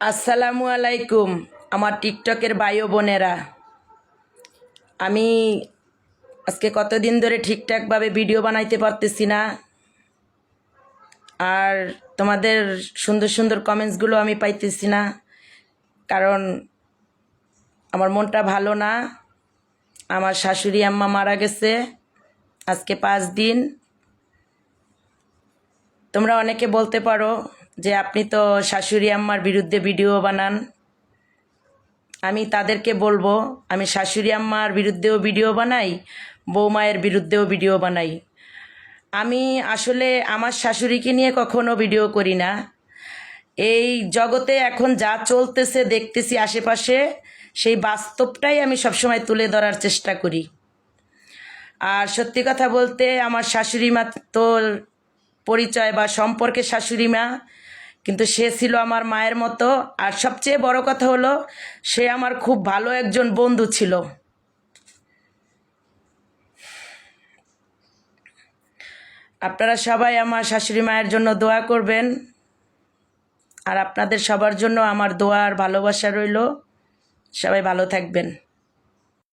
আসসালামু আলাইকুম, আমার টিকটকের ও বোনেরা। আমি আজকে কতদিন ধরে ঠিকঠাকভাবে ভিডিও বানাইতে পারতেছি না, আর তোমাদের সুন্দর সুন্দর কমেন্টসগুলো আমি পাইতেছি না, কারণ আমার মনটা ভালো না। আমার শাশুড়ি, আম্মা মারা গেছে আজকে পাঁচ দিন। তোমরা অনেকে বলতে পারো যে আপনি তো শাশুড়ি আম্মার বিরুদ্ধে ভিডিও বানান। আমি তাদেরকে বলব, আমি শাশুড়ি আম্মার বিরুদ্ধেও ভিডিও বানাই, বৌমায়ের বিরুদ্ধেও ভিডিও বানাই। আমি আসলে আমার শাশুড়িকে নিয়ে কখনো ভিডিও করি না। এই জগতে এখন যা চলতেছে, দেখতেছি আশেপাশে, সেই বাস্তবটাই আমি সবসময় তুলে ধরার চেষ্টা করি। আর সত্যি কথা বলতে, আমার শাশুড়ি মা তো পরিচয় বা সম্পর্কে শাশুড়ি মা, কিন্তু সে ছিল আমার মায়ের মতো। আর সবচেয়ে বড় কথা হলো, সে আমার খুব ভালো একজন বন্ধু ছিল। আপনারা সবাই আমার শাশুড়ি মায়ের জন্য দোয়া করবেন। আর আপনাদের সবার জন্য আমার দোয়া আর ভালোবাসা রইল। সবাই ভালো থাকবেন।